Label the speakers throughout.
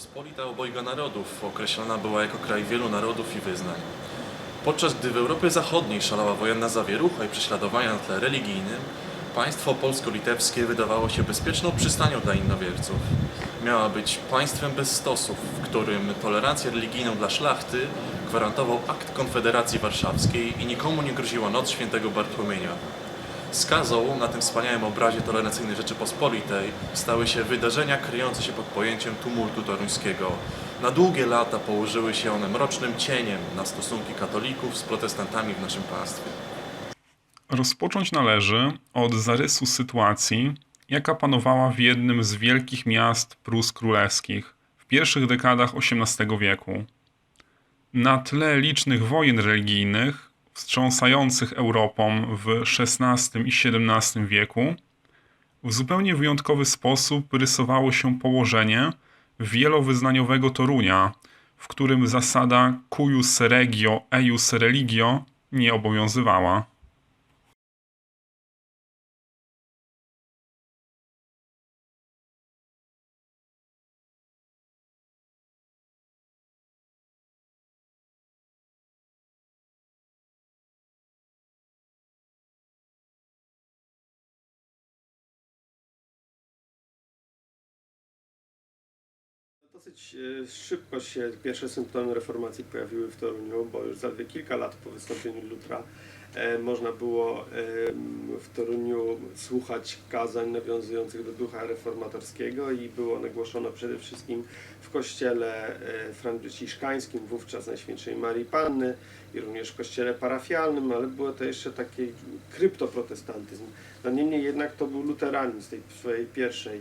Speaker 1: Rzeczpospolita obojga narodów określana była jako kraj wielu narodów i wyznań. Podczas gdy w Europie Zachodniej szalała wojenna zawierucha i prześladowania na tle religijnym, państwo polsko-litewskie wydawało się bezpieczną przystanią dla innowierców. Miała być państwem bez stosów, w którym tolerancję religijną dla szlachty gwarantował akt Konfederacji Warszawskiej i nikomu nie groziła noc świętego Bartłomienia. Skazą na tym wspaniałym obrazie tolerancyjnej Rzeczypospolitej stały się wydarzenia kryjące się pod pojęciem tumultu toruńskiego. Na długie lata położyły się one mrocznym cieniem na stosunki katolików z protestantami w naszym państwie.
Speaker 2: Rozpocząć należy od zarysu sytuacji, jaka panowała w jednym z wielkich miast Prus Królewskich w pierwszych dekadach XVIII wieku. Na tle licznych wojen religijnych, wstrząsających Europą w XVI i XVII wieku, w zupełnie wyjątkowy sposób rysowało się położenie wielowyznaniowego Torunia, w którym zasada cuius regio eius religio nie obowiązywała.
Speaker 3: Dosyć e, szybko się pierwsze symptomy reformacji pojawiły w Toruniu, bo już zaledwie kilka lat po wystąpieniu Lutra e, można było e, w Toruniu słuchać kazań nawiązujących do ducha reformatorskiego i było one głoszone przede wszystkim w kościele franciszkańskim, wówczas Najświętszej Marii Panny i również w kościele parafialnym, ale było to jeszcze taki kryptoprotestantyzm. No niemniej jednak to był luteranizm tej swojej pierwszej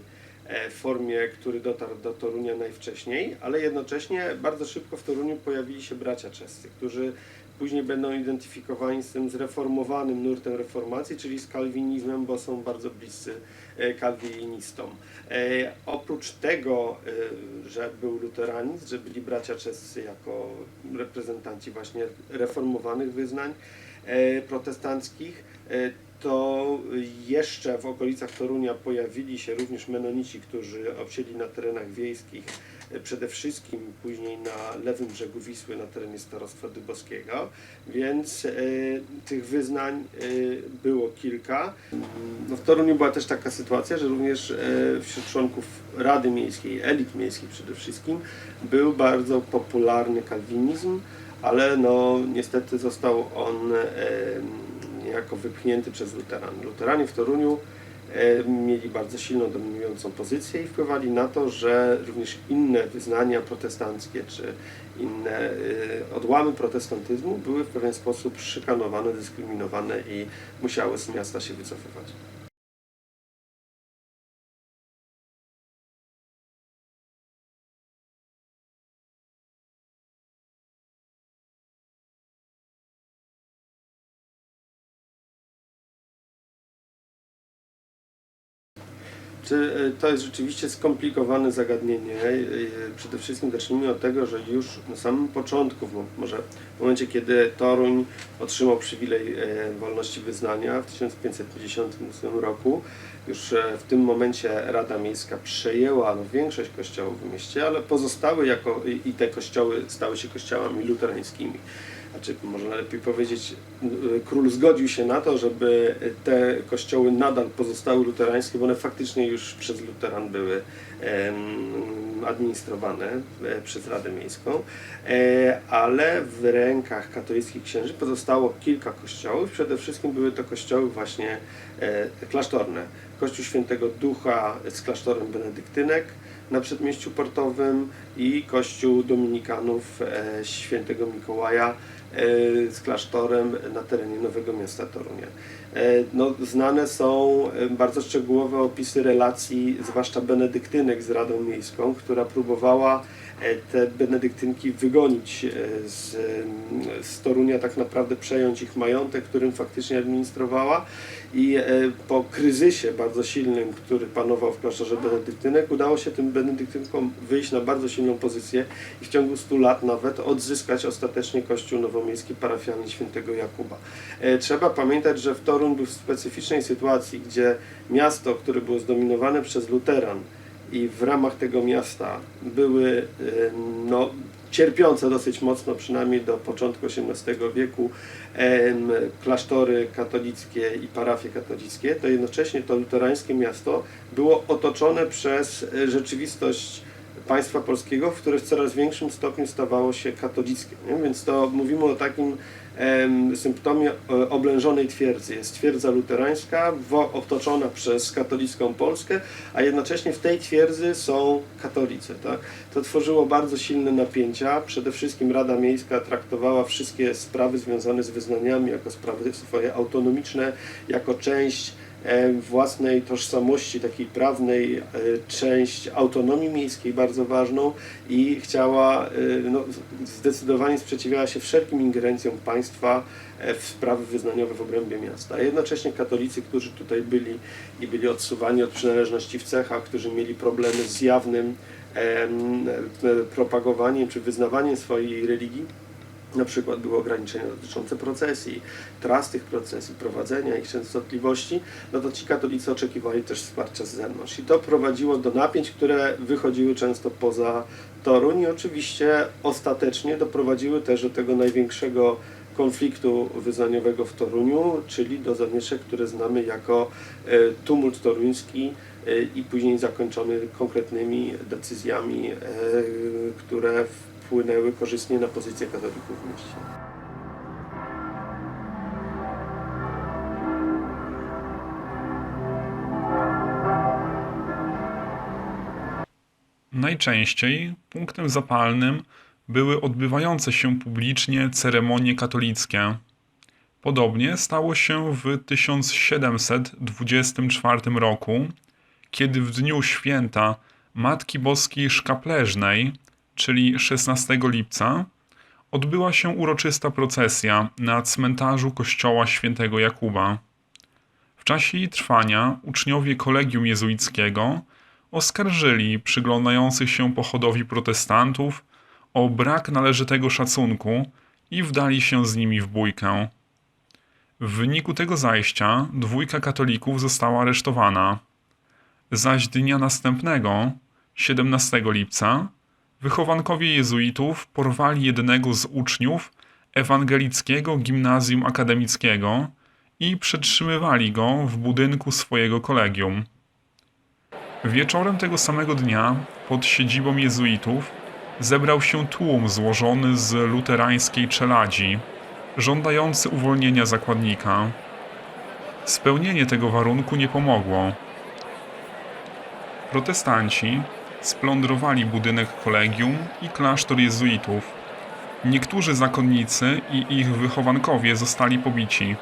Speaker 3: e, formie, który dotarł do Torunia najwcześniej, ale jednocześnie bardzo szybko w Toruniu pojawili się bracia czescy, którzy później będą identyfikowani z tym zreformowanym nurtem reformacji, czyli z kalwinizmem, bo są bardzo bliscy e, kalwinistom. E, oprócz tego, że był luteranizm, że byli bracia czescy jako reprezentanci właśnie reformowanych wyznań protestanckich, to jeszcze w okolicach Torunia pojawili się również menonici, którzy obsiedli na terenach wiejskich, przede wszystkim później na lewym brzegu Wisły, na terenie Starostwa Dybowskiego, więc e, tych wyznań e, było kilka. No, w Toruniu była też taka sytuacja, że również e, wśród członków Rady Miejskiej, elit miejskich przede wszystkim, był bardzo popularny kalwinizm, ale no niestety został on e, niejako wypchnięty przez luteran. Luteranie w Toruniu e, mieli bardzo silną, dominującą pozycję i wpływali na to, że również inne wyznania protestanckie czy inne e, odłamy protestantyzmu były w pewien sposób szykanowane, dyskryminowane i musiały z miasta się wycofywać. Czy e, to jest rzeczywiście skomplikowane zagadnienie? E, Przede wszystkim zacznijmy od tego, że już na samym początku, może w momencie, kiedy Toruń otrzymał przywilej wolności wyznania w 1558 roku, już w tym momencie Rada Miejska przejęła no, większość kościołów w mieście, ale pozostały jako i te kościoły stały się kościołami luterańskimi. Znaczy, można lepiej powiedzieć, y, król zgodził się na to, żeby te kościoły nadal pozostały luterańskie, bo one faktycznie już przez luteran były administrowane e, przez Radę Miejską, e, ale w rękach katolickich księży pozostało kilka kościołów. Przede wszystkim były to kościoły właśnie e, klasztorne. Kościół Świętego Ducha z klasztorem benedyktynek na przedmieściu portowym i kościół dominikanów e, Świętego Mikołaja e, z klasztorem na terenie Nowego Miasta Torunia. E, No, znane są bardzo szczegółowe opisy relacji, zwłaszcza benedyktynek z Radą Miejską, która próbowała te benedyktynki wygonić e, z, z Torunia, tak naprawdę przejąć ich majątek, którym faktycznie administrowała i e, po kryzysie bardzo silnym, który panował w klasztorze benedyktynek, udało się tym benedyktynkom wyjść na bardzo silną pozycję i w ciągu 100 lat nawet odzyskać ostatecznie kościół nowomiejski parafialny świętego Jakuba. E, Trzeba pamiętać, że w Torun był w specyficznej sytuacji, gdzie miasto, które było zdominowane przez luteran, i w ramach tego miasta były y, no, cierpiące dosyć mocno, przynajmniej do początku XVIII wieku, klasztory katolickie i parafie katolickie, to jednocześnie to luterańskie miasto było otoczone przez e, rzeczywistość państwa polskiego, które w coraz większym stopniu stawało się katolickie. Więc to mówimy o takim symptomie e, oblężonej twierdzy. Jest twierdza luterańska, otoczona przez katolicką Polskę, a jednocześnie w tej twierdzy są katolicy. Tak? To tworzyło bardzo silne napięcia. Przede wszystkim Rada Miejska traktowała wszystkie sprawy związane z wyznaniami jako sprawy swoje autonomiczne, jako część własnej tożsamości takiej prawnej, e, część autonomii miejskiej bardzo ważną i chciała, e, no, zdecydowanie sprzeciwiała się wszelkim ingerencjom państwa e, w sprawy wyznaniowe w obrębie miasta. Jednocześnie katolicy, którzy tutaj byli i byli odsuwani od przynależności w cechach, którzy mieli problemy z jawnym em, e, propagowaniem czy wyznawaniem swojej religii, na przykład były ograniczenia dotyczące procesji, tras tych procesji, prowadzenia ich częstotliwości, no to ci katolicy oczekiwali też wsparcia z zewnątrz. I to prowadziło do napięć, które wychodziły często poza Toruń i oczywiście ostatecznie doprowadziły też do tego największego konfliktu wyznaniowego w Toruniu, czyli do zamieszek, które znamy jako e, tumult toruński e, i później zakończony konkretnymi decyzjami, e, które wpłynęły korzystnie na pozycję katolików w mieście.
Speaker 2: Najczęściej punktem zapalnym były odbywające się publicznie ceremonie katolickie. Podobnie stało się w 1724 roku, kiedy w dniu święta Matki Boskiej Szkapleżnej, czyli 16 lipca, odbyła się uroczysta procesja na cmentarzu kościoła świętego Jakuba. W czasie jej trwania uczniowie kolegium jezuickiego oskarżyli przyglądających się pochodowi protestantów o brak należytego szacunku i wdali się z nimi w bójkę. W wyniku tego zajścia dwójka katolików została aresztowana, zaś dnia następnego, 17 lipca, wychowankowie jezuitów porwali jednego z uczniów ewangelickiego gimnazjum akademickiego i przetrzymywali go w budynku swojego kolegium. Wieczorem tego samego dnia pod siedzibą jezuitów zebrał się tłum złożony z luterańskiej czeladzi, żądający uwolnienia zakładnika. Spełnienie tego warunku nie pomogło. Protestanci splądrowali budynek kolegium i klasztor jezuitów. Niektórzy zakonnicy i ich wychowankowie zostali pobici.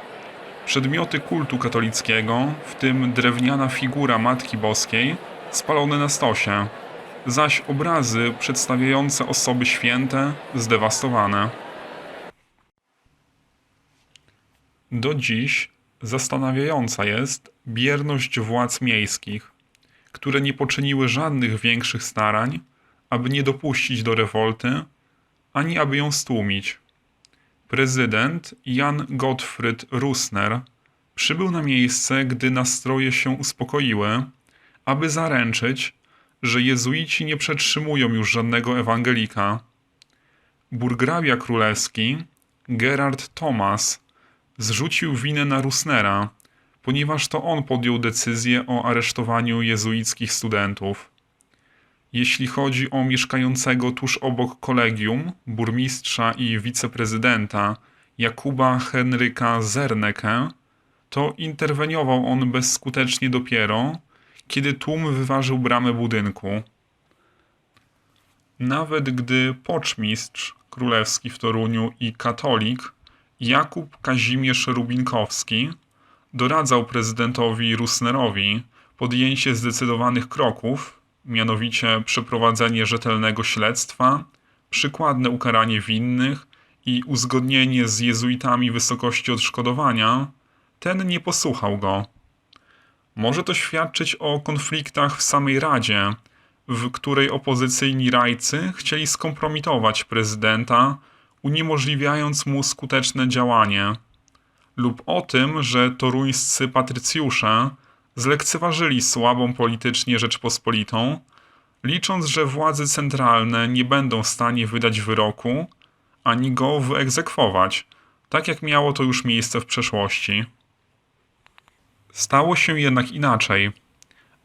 Speaker 2: Przedmioty kultu katolickiego, w tym drewniana figura Matki Boskiej, spalone na stosie, zaś obrazy przedstawiające osoby święte zdewastowane. Do dziś zastanawiająca jest bierność władz miejskich, które nie poczyniły żadnych większych starań, aby nie dopuścić do rewolty, ani aby ją stłumić. Prezydent Jan Gottfried Rusner przybył na miejsce, gdy nastroje się uspokoiły, aby zaręczyć, że jezuici nie przetrzymują już żadnego ewangelika. Burgrabia królewski Gerard Thomas zrzucił winę na Rusnera, ponieważ to on podjął decyzję o aresztowaniu jezuickich studentów. Jeśli chodzi o mieszkającego tuż obok kolegium, burmistrza i wiceprezydenta Jakuba Henryka Zerneke, to interweniował on bezskutecznie dopiero, kiedy tłum wyważył bramę budynku. Nawet gdy poczmistrz królewski w Toruniu i katolik Jakub Kazimierz Rubinkowski doradzał prezydentowi Rusnerowi podjęcie zdecydowanych kroków, mianowicie przeprowadzenie rzetelnego śledztwa, przykładne ukaranie winnych i uzgodnienie z jezuitami wysokości odszkodowania, ten nie posłuchał go. Może to świadczyć o konfliktach w samej Radzie, w której opozycyjni rajcy chcieli skompromitować prezydenta, uniemożliwiając mu skuteczne działanie, lub o tym, że toruńscy patrycjusze zlekceważyli słabą politycznie Rzeczpospolitą, licząc, że władze centralne nie będą w stanie wydać wyroku ani go wyegzekwować, tak jak miało to już miejsce w przeszłości. Stało się jednak inaczej.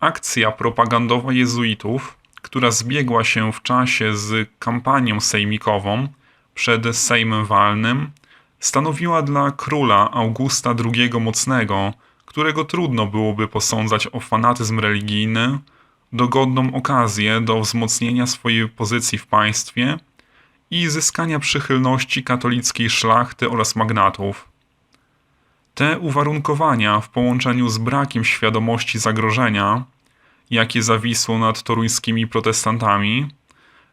Speaker 2: Akcja propagandowa jezuitów, która zbiegła się w czasie z kampanią sejmikową przed Sejmem Walnym, stanowiła dla króla Augusta II Mocnego, którego trudno byłoby posądzać o fanatyzm religijny, dogodną okazję do wzmocnienia swojej pozycji w państwie i zyskania przychylności katolickiej szlachty oraz magnatów. Te uwarunkowania w połączeniu z brakiem świadomości zagrożenia, jakie zawisło nad toruńskimi protestantami,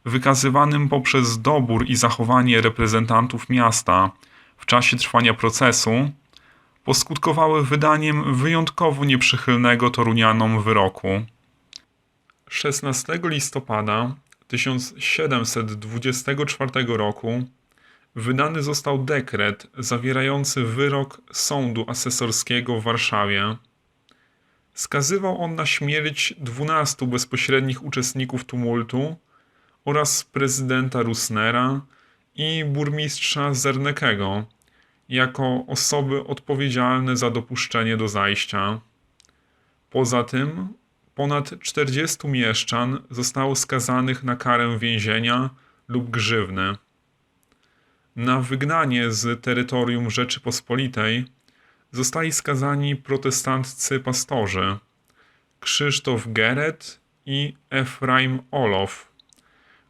Speaker 2: wykazywanym poprzez dobór i zachowanie reprezentantów miasta w czasie trwania procesu, poskutkowały wydaniem wyjątkowo nieprzychylnego Torunianom wyroku. 16 listopada 1724 roku wydany został dekret zawierający wyrok Sądu Asesorskiego w Warszawie. Skazywał on na śmierć 12 bezpośrednich uczestników tumultu oraz prezydenta Rusnera i burmistrza Zernekego jako osoby odpowiedzialne za dopuszczenie do zajścia. Poza tym ponad 40 mieszczan zostało skazanych na karę więzienia lub grzywny. Na wygnanie z terytorium Rzeczypospolitej zostali skazani protestanccy pastorzy Krzysztof Geret i Efraim Olof,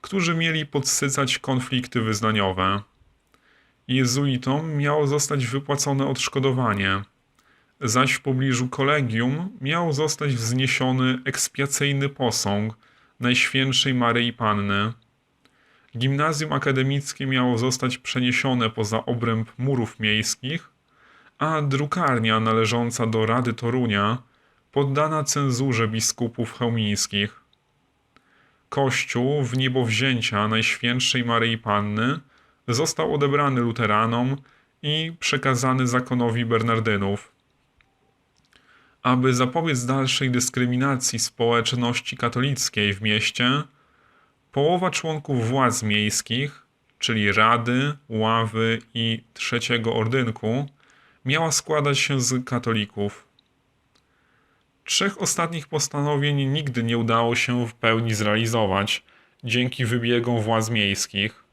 Speaker 2: którzy mieli podsycać konflikty wyznaniowe. Jezuitom miało zostać wypłacone odszkodowanie, zaś w pobliżu kolegium miał zostać wzniesiony ekspiacyjny posąg Najświętszej Maryi Panny. Gimnazjum akademickie miało zostać przeniesione poza obręb murów miejskich, a drukarnia należąca do Rady Torunia poddana cenzurze biskupów chełmińskich. Kościół w niebowzięcia Najświętszej Maryi Panny został odebrany luteranom i przekazany zakonowi Bernardynów. Aby zapobiec dalszej dyskryminacji społeczności katolickiej w mieście, połowa członków władz miejskich, czyli Rady, Ławy i Trzeciego Ordynku, miała składać się z katolików. Trzech ostatnich postanowień nigdy nie udało się w pełni zrealizować dzięki wybiegom władz miejskich.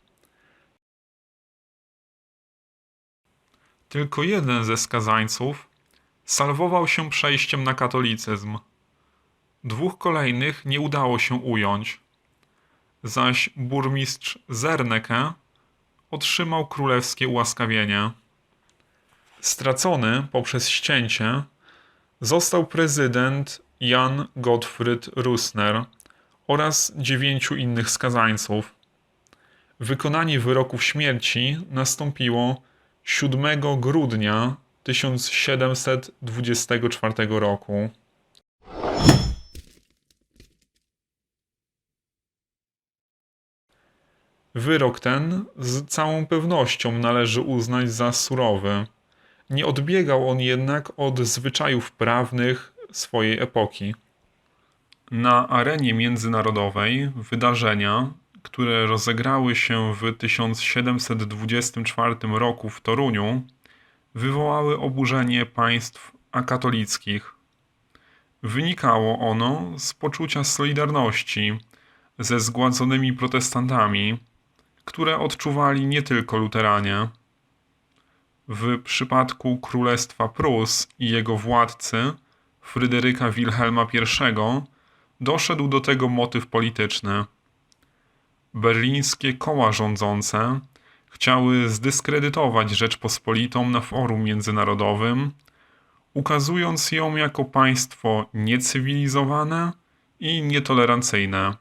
Speaker 2: Tylko jeden ze skazańców salwował się przejściem na katolicyzm. Dwóch kolejnych nie udało się ująć, zaś burmistrz Zerneke otrzymał królewskie ułaskawienie. Stracony poprzez ścięcie został prezydent Jan Gottfried Rusner oraz dziewięciu innych skazańców. Wykonanie wyroków śmierci nastąpiło 7 grudnia 1724 roku. Wyrok ten z całą pewnością należy uznać za surowy. Nie odbiegał on jednak od zwyczajów prawnych swojej epoki. Na arenie międzynarodowej wydarzenia, które rozegrały się w 1724 roku w Toruniu, wywołały oburzenie państw akatolickich. Wynikało ono z poczucia solidarności ze zgładzonymi protestantami, które odczuwali nie tylko luteranie. W przypadku Królestwa Prus i jego władcy, Fryderyka Wilhelma I, doszedł do tego motyw polityczny. Berlińskie koła rządzące chciały zdyskredytować Rzeczpospolitą na forum międzynarodowym, ukazując ją jako państwo niecywilizowane i nietolerancyjne,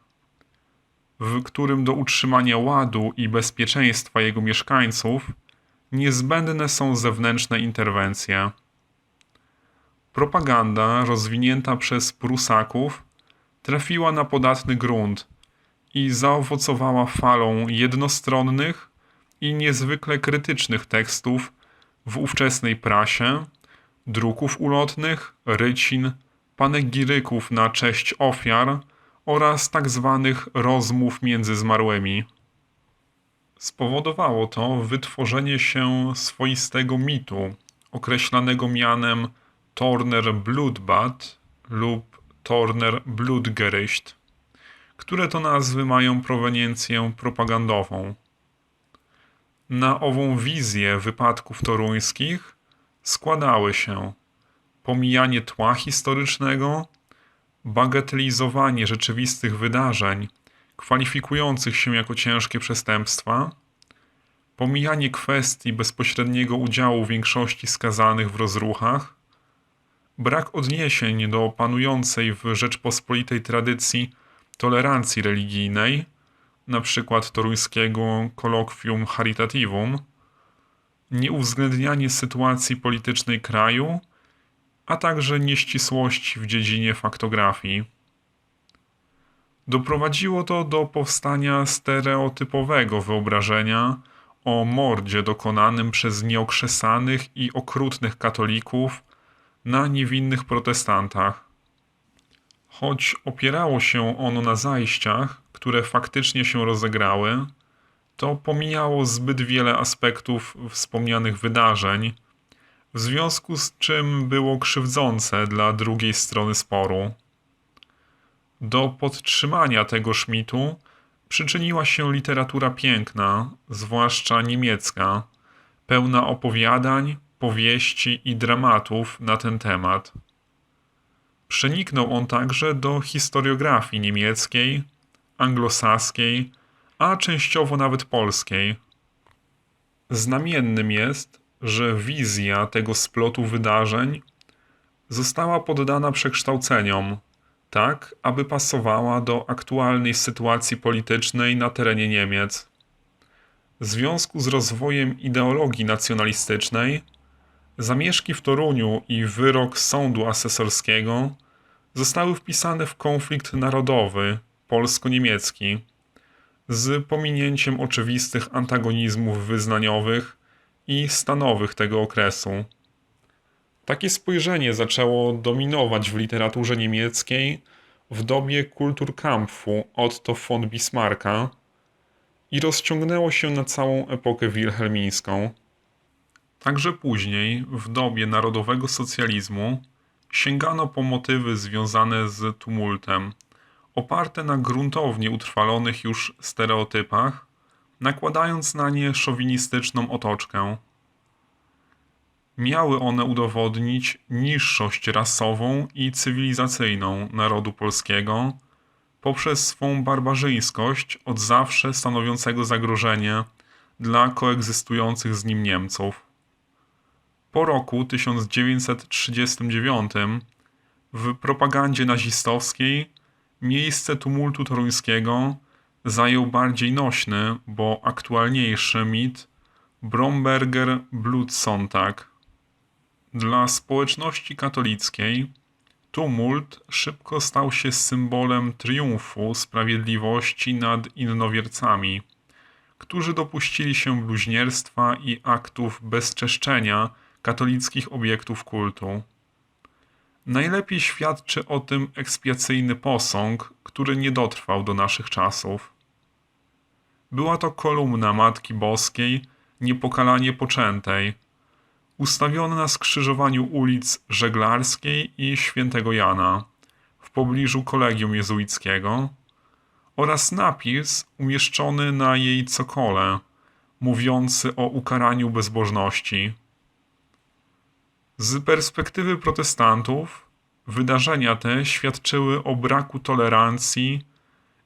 Speaker 2: w którym do utrzymania ładu i bezpieczeństwa jego mieszkańców niezbędne są zewnętrzne interwencje. Propaganda rozwinięta przez Prusaków trafiła na podatny grunt i zaowocowała falą jednostronnych i niezwykle krytycznych tekstów w ówczesnej prasie, druków ulotnych, rycin, panegiryków na cześć ofiar oraz tak zwanych rozmów między zmarłymi. Spowodowało to wytworzenie się swoistego mitu, określanego mianem Torner Bloodbath lub Torner Blutgericht, które to nazwy mają proweniencję propagandową. Na ową wizję wypadków toruńskich składały się pomijanie tła historycznego, bagatelizowanie rzeczywistych wydarzeń kwalifikujących się jako ciężkie przestępstwa, pomijanie kwestii bezpośredniego udziału większości skazanych w rozruchach, brak odniesień do panującej w Rzeczpospolitej tradycji tolerancji religijnej, przykład toruńskiego kolokwium charitativum, nieuwzględnianie sytuacji politycznej kraju, a także nieścisłości w dziedzinie faktografii. Doprowadziło to do powstania stereotypowego wyobrażenia o mordzie dokonanym przez nieokrzesanych i okrutnych katolików na niewinnych protestantach. Choć opierało się ono na zajściach, które faktycznie się rozegrały, to pomijało zbyt wiele aspektów wspomnianych wydarzeń, w związku z czym było krzywdzące dla drugiej strony sporu. Do podtrzymania tego szmitu przyczyniła się literatura piękna, zwłaszcza niemiecka, pełna opowiadań, powieści i dramatów na ten temat. Przeniknął on także do historiografii niemieckiej, anglosaskiej, a częściowo nawet polskiej. Znamiennym jest, że wizja tego splotu wydarzeń została poddana przekształceniom, tak aby pasowała do aktualnej sytuacji politycznej na terenie Niemiec. W związku z rozwojem ideologii nacjonalistycznej, zamieszki w Toruniu i wyrok sądu asesorskiego zostały wpisane w konflikt narodowy polsko-niemiecki z pominięciem oczywistych antagonizmów wyznaniowych i stanowych tego okresu. Takie spojrzenie zaczęło dominować w literaturze niemieckiej w dobie Kulturkampfu Otto von Bismarcka i rozciągnęło się na całą epokę wilhelmińską. Także później, w dobie narodowego socjalizmu, sięgano po motywy związane z tumultem, oparte na gruntownie utrwalonych już stereotypach, nakładając na nie szowinistyczną otoczkę. Miały one udowodnić niższość rasową i cywilizacyjną narodu polskiego poprzez swą barbarzyńskość od zawsze stanowiącego zagrożenie dla koegzystujących z nim Niemców. Po roku 1939 w propagandzie nazistowskiej miejsce tumultu toruńskiego zajął bardziej nośny, bo aktualniejszy mit Bromberger Blutsonntag. Dla społeczności katolickiej tumult szybko stał się symbolem triumfu sprawiedliwości nad innowiercami, którzy dopuścili się bluźnierstwa i aktów bezczeszczenia katolickich obiektów kultu. Najlepiej świadczy o tym ekspiacyjny posąg, który nie dotrwał do naszych czasów. Była to kolumna Matki Boskiej, niepokalanie poczętej, ustawiona na skrzyżowaniu ulic Żeglarskiej i Świętego Jana, w pobliżu kolegium jezuickiego, oraz napis umieszczony na jej cokole, mówiący o ukaraniu bezbożności. Z perspektywy protestantów, wydarzenia te świadczyły o braku tolerancji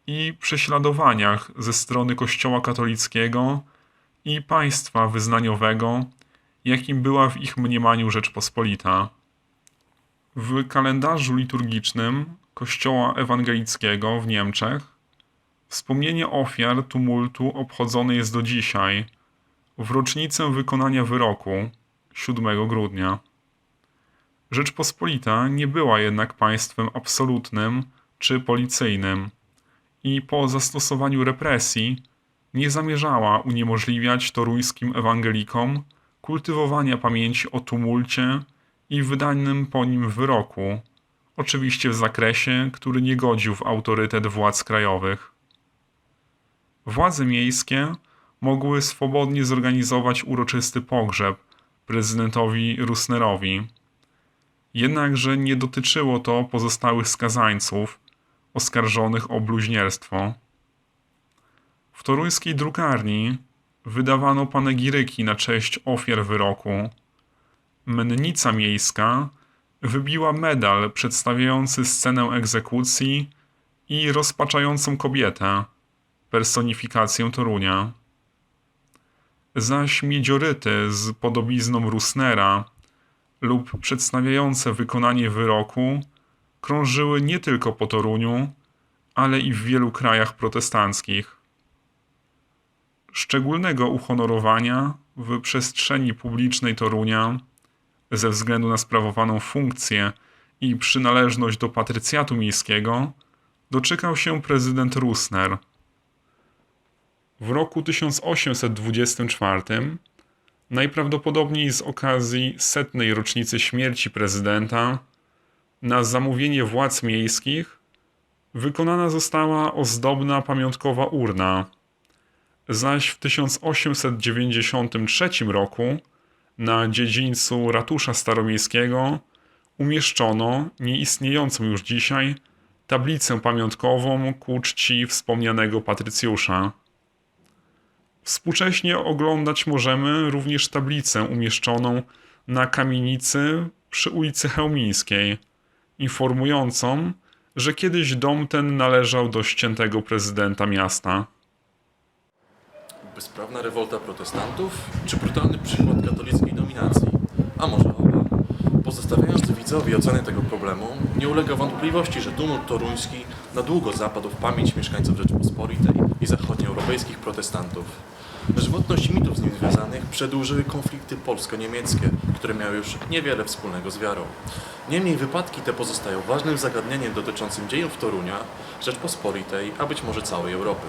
Speaker 2: i prześladowaniach ze strony Kościoła katolickiego i państwa wyznaniowego, jakim była w ich mniemaniu Rzeczpospolita. W kalendarzu liturgicznym Kościoła Ewangelickiego w Niemczech wspomnienie ofiar tumultu obchodzone jest do dzisiaj, w rocznicę wykonania wyroku 7 grudnia. Rzeczpospolita nie była jednak państwem absolutnym czy policyjnym i po zastosowaniu represji nie zamierzała uniemożliwiać toruńskim ewangelikom kultywowania pamięci o tumulcie i wydanym po nim wyroku oczywiście w zakresie, który nie godził w autorytet władz krajowych. Władze miejskie mogły swobodnie zorganizować uroczysty pogrzeb prezydentowi Rusnerowi. Jednakże nie dotyczyło to pozostałych skazańców oskarżonych o bluźnierstwo. W toruńskiej drukarni wydawano panegiryki na cześć ofiar wyroku. Mennica miejska wybiła medal przedstawiający scenę egzekucji i rozpaczającą kobietę, personifikację Torunia. Zaś miedzioryty z podobizną Rusnera lub przedstawiające wykonanie wyroku krążyły nie tylko po Toruniu, ale i w wielu krajach protestanckich. Szczególnego uhonorowania w przestrzeni publicznej Torunia ze względu na sprawowaną funkcję i przynależność do patrycjatu miejskiego doczekał się prezydent Rusner. W roku 1824, najprawdopodobniej z okazji setnej rocznicy śmierci prezydenta, na zamówienie władz miejskich wykonana została ozdobna pamiątkowa urna, zaś w 1893 roku na dziedzińcu ratusza staromiejskiego umieszczono nieistniejącą już dzisiaj tablicę pamiątkową ku czci wspomnianego patrycjusza. Współcześnie oglądać możemy również tablicę umieszczoną na kamienicy przy ulicy Chełmińskiej, informującą, że kiedyś dom ten należał do ściętego prezydenta miasta.
Speaker 1: Bezprawna rewolta protestantów, czy brutalny przykład katolickiej dominacji? A może oba? Pozostawiając widzowi ocenę tego problemu, nie ulega wątpliwości, że tumult toruński na długo zapadł w pamięć mieszkańców Rzeczypospolitej i zachodnioeuropejskich protestantów. Żywotność mitów z nim związanych przedłużyły konflikty polsko-niemieckie, które miały już niewiele wspólnego z wiarą. Niemniej wypadki te pozostają ważnym zagadnieniem dotyczącym dziejów Torunia, Rzeczpospolitej, a być może całej Europy.